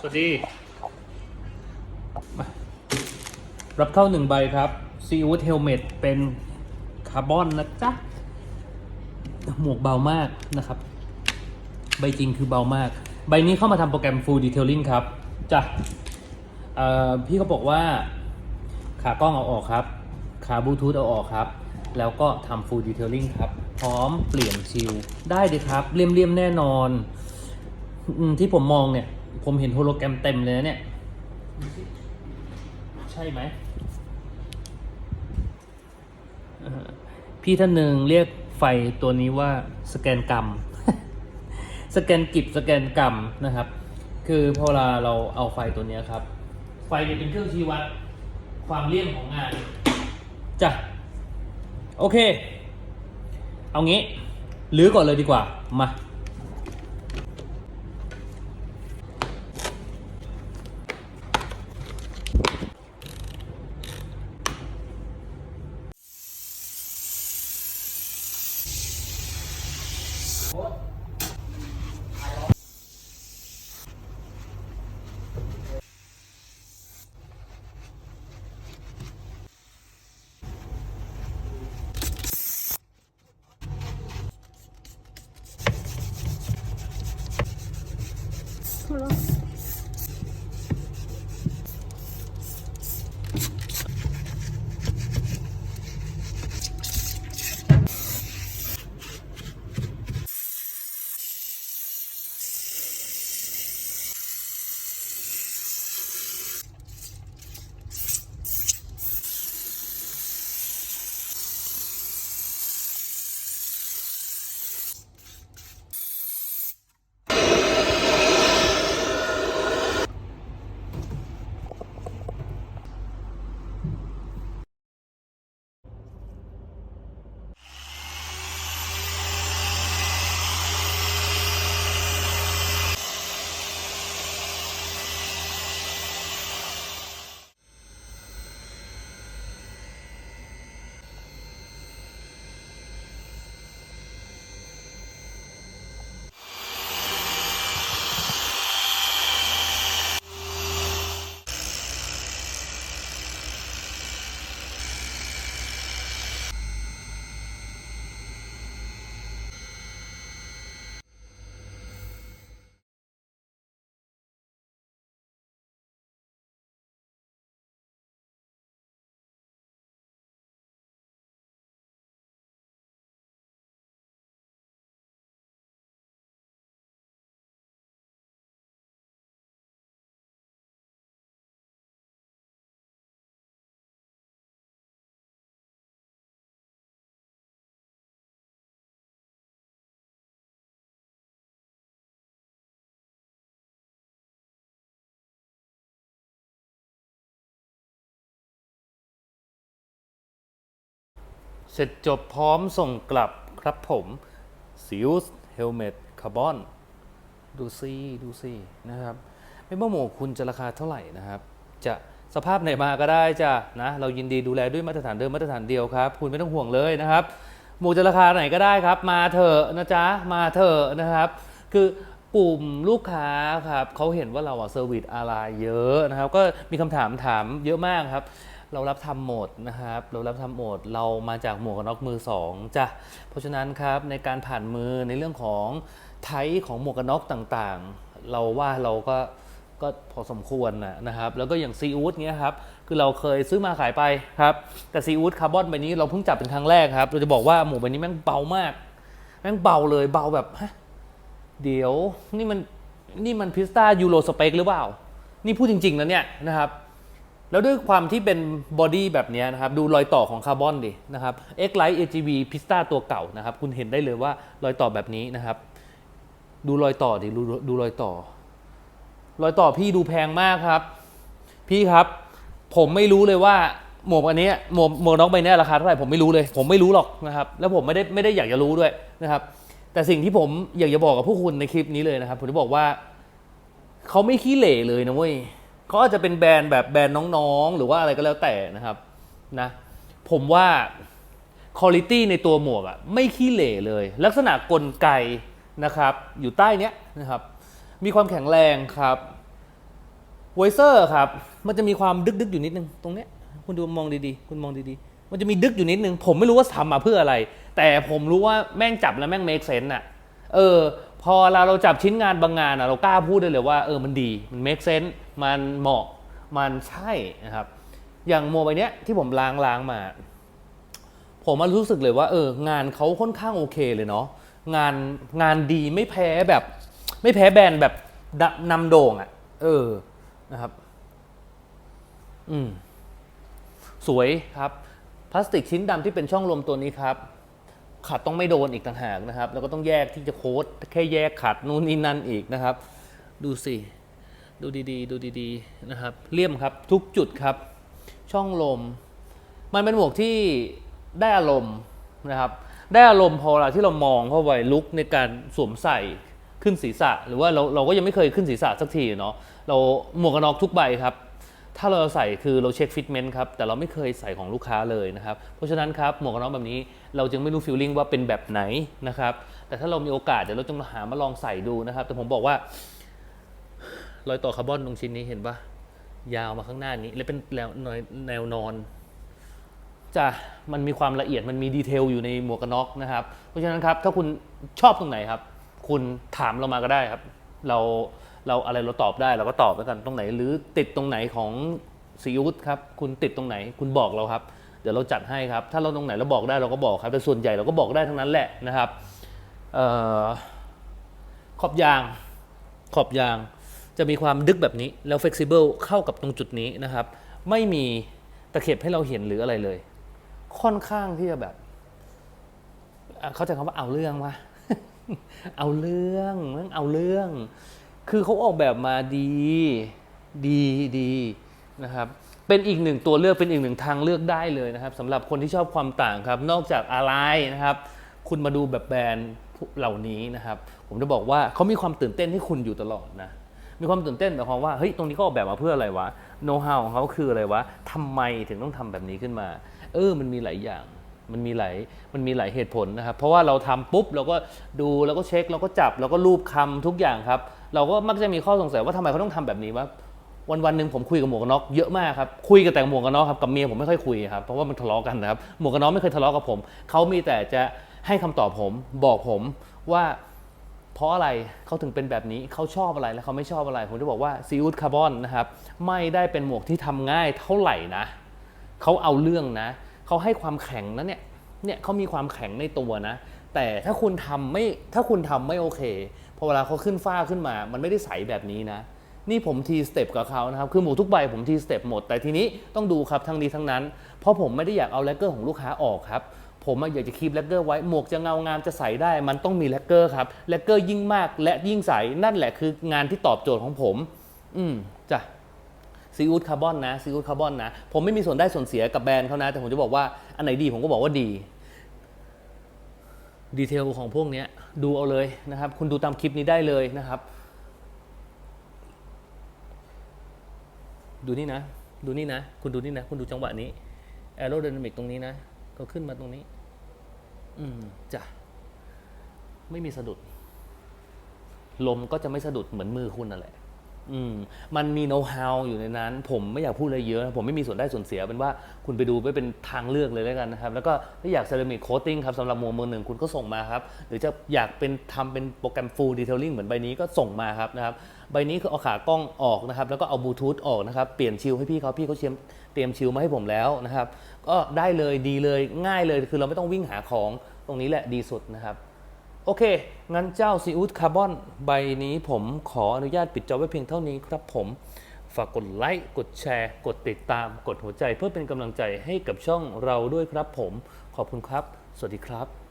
สวัสดี รับเข้าหนึ่งใบครับซีอูดเฮลเมตเป็นคาร์บอนนะจ๊ะ หมวกเบามากนะครับ ใบจริงคือเบามาก ใบนี้เข้ามาทำโปรแกรม Full Detailing ครับจ้ะพี่เขาบอกว่า ขากล้องเอาออกครับ ขาบลูทูธเอาออกครับ แล้วก็ทำ Full Detailing ครับ พร้อมเปลี่ยนชิลได้เลยครับ เลี่ยมๆแน่นอนที่ผมมองเนี่ย ผมเห็นโฮโลแกรมเต็มเลยนะเนี่ย ใช่ไหม พี่ท่านหนึ่งเรียกไฟตัวนี้ว่าสแกนกรรม สแกนกิบสแกนกรรมนะครับ คือพอเวลาเราเอาไฟตัวนี้ครับ ไฟเนี่ยเป็นเครื่องชี้วัดความเลี่ยมของงานจ้ะโอเค เอางี้ลื้อก่อนเลยดีกว่า มา เสร็จจบพร้อมส่งกลับครับผมซิลส์เฮลเมตคาร์บอนดูซิดูซินะครับ ไม่ว่าหมวกคุณจะราคาเท่าไหร่นะครับ จะสภาพไหนมาก็ได้จ้ะนะเรายินดีดูแลด้วยมาตรฐานเดิมมาตรฐานเดียวครับ คุณไม่ต้องห่วงเลยนะครับ หมวกจะราคาไหนก็ได้ครับ มาเถอะนะจ๊ะมาเถอะนะครับ คือกลุ่มลูกค้าครับเขาเห็นว่าเราอะเซอร์วิสอะไรเยอะนะครับ ก็มีคำถามถามเยอะมากครับ เรารับทำหมดนะครับ เรารับทำหมดเรามาจากหมวกกันน็อกมือสองจ้ะเพราะฉะนั้นครับในการผ่านมือในเรื่องของไทป์ของหมวกกันน็อกต่างๆ เราว่าเราก็ก็พอสมควรนะนะครับ แล้วก็อย่างซีอูดเนี้ยครับ คือเราเคยซื้อมาขายไปครับ แต่ซีอูดคาร์บอนใบนี้เราเพิ่งจับเป็นครั้งแรกครับ เราจะบอกว่าหมวกใบนี้แม่งเบามาก แม่งเบาเลยเบาแบบฮะเดี๋ยวนี่มันนี่มันพิสตายูโรสเปกหรือเปล่า นี่พูดจริงๆนะเนี่ยนะครับ แล้วด้วยความที่เป็นบอดี้แบบนี้นะครับ ดูรอยต่อของคาร์บอนดินะครับ X Lite AGV Pista ตัวเก่านะครับ คุณเห็นได้เลยว่ารอยต่อแบบนี้นะครับ ดูรอยต่อดิดูดูรอยต่อ รอยต่อพี่ดูแพงมากครับ พี่ครับ ผมไม่รู้เลยว่าหมวกอันนี้หมวกหมวกน็อกใบนี้ราคาเท่าไหร่ผมไม่รู้เลย ผมไม่รู้หรอกนะครับ แล้วผมไม่ได้ไม่ได้อยากจะรู้ด้วยนะครับ แต่สิ่งที่ผมอยากจะบอกกับพวกคุณในคลิปนี้เลยนะครับ ผมจะบอกว่าเขาไม่ขี้เหร่เลยนะเว้ย เขาอาจจะเป็นแบรนด์แบบแบรนด์น้องๆ หรือว่าอะไรก็แล้วแต่นะครับนะผมว่าคุณภาพในตัวหมวกอะไม่ขี้เหร่เลย ลักษณะกลไกนะครับ อยู่ใต้เนี้ยนะครับ มีความแข็งแรงครับไวเซอร์ครับ มันจะมีความดึกๆอยู่นิดนึง ตรงเนี้ยคุณดูมองดีๆ คุณมองดีๆ มันจะมีดึกอยู่นิดนึง ผมไม่รู้ว่าทำมาเพื่ออะไร แต่ผมรู้ว่าแม่งจับแล้วแม่งเมคเซนต์อะเออ พอเราเราจับชิ้นงานบางงานอะเรากล้าพูดได้เลยว่าเออมันดีมันเมคเซนต์มันเหมาะมันใช่นะครับ อย่างโมใบเนี้ยที่ผมล้างล้างมา ผมมารู้สึกเลยว่าเอองานเขาค่อนข้างโอเคเลยเนาะงานงานดีไม่แพ้แบบ ไม่แพ้แบรนด์แบบดะนำโด่งอะ่ะ เออนะครับ อืมสวยครับพลาสติกชิ้นดำที่เป็นช่องลมตัวนี้ครับ ขัดต้องไม่โดนอีกต่างหากนะครับ แล้วก็ต้องแยกที่จะโค้ดแค่แยกขัดนู่นนี่นั่นอีกนะครับ ดูสิ ดูดีๆ ดูดีๆนะครับเลี่ยมครับทุกจุดครับ ช่องลม มันเป็นหมวกที่ได้อารมณ์นะครับ ได้อารมณ์พอลาที่เรามองเข้าไปลุกในการสวมใส่ขึ้นศีรษะ หรือว่าเราเราก็ยังไม่เคยขึ้นศีรษะสักทีเนาะเราหมวกกันน็อกทุกใบครับ ถ้าเราใส่คือเราเช็คฟิตเมนต์ครับ แต่เราไม่เคยใส่ของลูกค้าเลยนะครับ เพราะฉะนั้นครับหมวกกันน็อกแบบนี้เราจึงไม่รู้ฟีลลิ่งว่าเป็นแบบไหนนะครับ แต่ถ้าเรามีโอกาสเดี๋ยวเราจะมาหามาลองใส่ดูนะครับ แต่ผมบอกว่ารอยต่อคาร์บอนตรงชิ้นนี้เห็นปะยาวมาข้างหน้านี้ และเป็นแนวแนวนอนจะมันมีความละเอียดมันมีดีเทลอยู่ในหมวกกันน็อกนะครับ เพราะฉะนั้นครับถ้าคุณชอบตรงไหนครับ คุณถามเรามาก็ได้ครับ เรา เราอะไรเราตอบได้เราก็ตอบแล้วกันตรงไหน หรือติดตรงไหนของซีอุสครับคุณติดตรงไหน คุณบอกเราครับ เดี๋ยวเราจัดให้ครับ ถ้าเราตรงไหนเราบอกได้เราก็บอกครับแต่ส่วนใหญ่เราก็บอกได้ทั้งนั้นแหละนะครับออขอบยางขอบยางจะมีความดึกแบบนี้แล้ว flexible เข้ากับตรงจุดนี้นะครับ ไม่มีตะเข็บให้เราเห็นหรืออะไรเลย ค่อนข้างที่จะแบบ เข้าใจคำว่าเอาเรื่องวะเอาเรื่องมันเอาเรื่อง คือเขาออกแบบมาดีดีดีนะครับเป็นอีกหนึ่งตัวเลือกเป็นอีกหนึ่งทางเลือกได้เลยนะครับสำหรับคนที่ชอบความต่างครับ นอกจากอะไรนะครับ คุณมาดูแบบแบรนด์เหล่านี้นะครับ ผมจะบอกว่าเขามีความตื่นเต้นให้คุณอยู่ตลอดนะมีความตื่นเต้นหมายความว่าเฮ้ยตรงนี้เขาออกแบบมาเพื่ออะไรวะโน้ตฮาวของเขาคืออะไรวะทำไมถึงต้องทำแบบนี้ขึ้นมา เออมันมีหลายอย่างมันมีหลายมันมีหลายเหตุผลนะครับ เพราะว่าเราทำปุ๊บเราก็ดูเราก็เช็คเราก็จับเราก็รูปคำทุกอย่างครับ เราก็มักจะมีข้อสงสัยว่าทำไมเขาต้องทำแบบนี้วะวันวันหนึ่งผมคุยกับหมวกกันน็อกเยอะมากครับคุยกับแต่หมวกกันน็อกครับกับเมียผมไม่ค่อยคุยครับเพราะว่ามันทะเลาะกันนะครับหมวกกันน็อกไม่เคยทะเลาะกับผมเขามีแต่จะให้คำตอบผมบอกผมว่าเพราะอะไรเขาถึงเป็นแบบนี้เขาชอบอะไรและเขาไม่ชอบอะไร ผมจะบอกว่าซีอูดคาร์บอนนะครับไม่ได้เป็นหมวกที่ทำง่ายเท่าไหร่นะเขาเอาเรื่องนะเขาให้ความแข็งนะเนี่ยเนี่ยเขามีความแข็งในตัวนะ แต่ถ้าคุณทำไม่ถ้าคุณทำไม่โอเคพอเวลาเขาขึ้นฟ้าขึ้นมา มันไม่ได้ใสแบบนี้นะ นี่ผมทีสเต็ปกับเขานะครับ คือหมูทุกใบผมทีสเต็ปหมด แต่ทีนี้ต้องดูครับทั้งนี้ทั้งนั้น เพราะผมไม่ได้อยากเอาแลกเกอร์ของลูกค้าออกครับ ผมอยากจะคีบแลกเกอร์ไว้ หมวกจะเงางามจะใสได้ มันต้องมีแลกเกอร์ครับ แลกเกอร์ยิ่งมากและยิ่งใส นั่นแหละคืองานที่ตอบโจทย์ของผม อืมจ้ะซีอูดคาร์บอนนะซีอูดคาร์บอนนะ ผมไม่มีส่วนได้ส่วนเสียกับแบรนด์เขานะ แต่ผมจะบอกว่าอันไหนดีผมก็บอกว่าดี ดีเทลของพวกนี้ดูเอาเลยนะครับ คุณดูตามคลิปนี้ได้เลยนะครับ ดูนี่นะ ดูนี่นะ คุณดูนี่นะ คุณดูจังหวะนี้แอโร d y นามิกตรงนี้นะ ก็ขึ้นมาตรงนี้ อืมจ้ะ ไม่มีสะดุด ลมก็จะไม่สะดุดเหมือนมือคุณนั่นแหละ อืมมันมีโน้ตฮาวอยู่ในนั้น ผมไม่อยากพูดอะไรเยอะนะผมไม่มีส่วนได้ส่วนเสียเป็นว่าคุณไปดูไว้เป็นทางเลือกเลยแล้วกันนะครับ แล้วก็ถ้าอยากเซรามิกโคตติ้งครับสำหรับหมวกมือหนึ่งคุณก็ส่งมาครับ หรือจะอยากเป็นทำเป็นโปรแกรม full detailing เหมือนใบนี้ก็ส่งมาครับนะครับใบนี้คือเอาขากล้องออกนะครับ แล้วก็เอาบลูทูธออกนะครับ เปลี่ยนชิลให้พี่เขาพี่เขาเชียมเตรียมชิลมาให้ผมแล้วนะครับ ก็ได้เลยดีเลยง่ายเลยคือเราไม่ต้องวิ่งหาของตรงนี้แหละดีสุดนะครับ โอเค งั้นเจ้าซีอูดคาร์บอนใบนี้ผมขออนุญาตปิดจอไว้เพียงเท่านี้ครับผม ฝากกดไลค์ กดแชร์ กดติดตาม กดหัวใจเพื่อเป็นกำลังใจให้กับช่องเราด้วยครับผม ขอบคุณครับ สวัสดีครับ